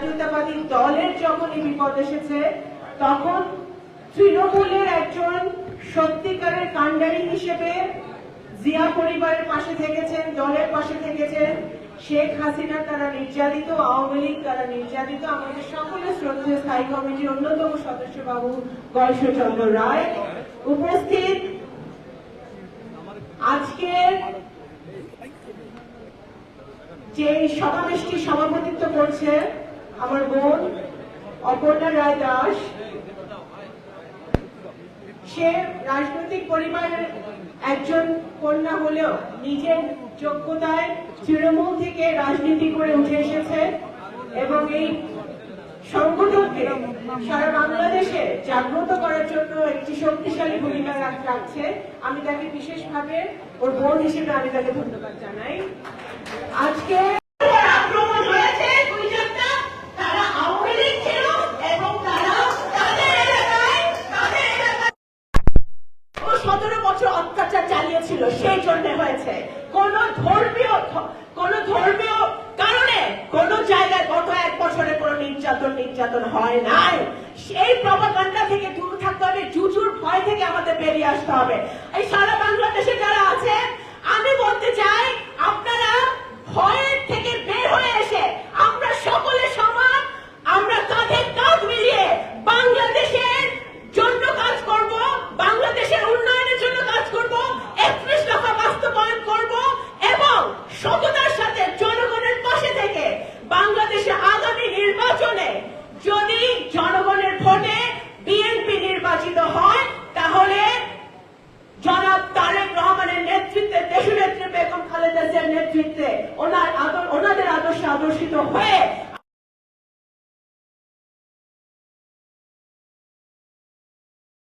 জাতীয়তাবাদী দলের যখন এই বিপদ এসেছে, তখন তৃণমূলের একজন সত্যিকারের কাণ্ডারি হিসেবে জিয়া পরিবারের পাশে থেকেছেন, দলের পাশে থেকেছেন। শেখ হাসিনা তারা নির্যাতিত, আওয়ামী লীগ তারা নির্যাতিত। আমাদের সকলের শ্রদ্ধেয় স্থায়ী কমিটির অন্যতম সদস্য বাবু গয়েশ্বরচন্দ্র রায় উপস্থিত। আজকের যে সমাবেশটি সভাপতিত্ব করছে আমার বোন অপর্ণা রায় দাস। সে রাজনৈতিক পরিবারের একজন কন্যা হলেও নিজের যোগ্যতায় তৃণমূল থেকে রাজনীতি করে উঠে এসেছে এবং এই সংগঠনকে সারা বাংলাদেশে জাগ্রত করার জন্য একটি শক্তিশালী ভূমিকা রাখছে। আমি তাকে বিশেষভাবে ওর বোন হিসেবে আমি তাকে ধন্যবাদ জানাই। আজকে বছর অত্যাচার চালিয়েছিল, সেই জন্য হয়েছে। কোন ধর্মীয় কোন ধর্মীয় কারণে কোন জায়গায় গত এক বছরে কোন নির্যাতন নির্যাতন হয় নাই। সেই প্রভাকাণ্ডা থেকে দূর থাকতে হবে, জুজুর ভয় থেকে আমাদের বেরিয়ে আসতে হবে। এই সারা নির্বাচিত হয়, তাহলে জনাব তারেক রহমানের নেতৃত্বে দেশনেত্রী বেগম খালেদা জিয়ার নেতৃত্বে ওনার ওনাদের আদর্শে আদর্শিত হয়ে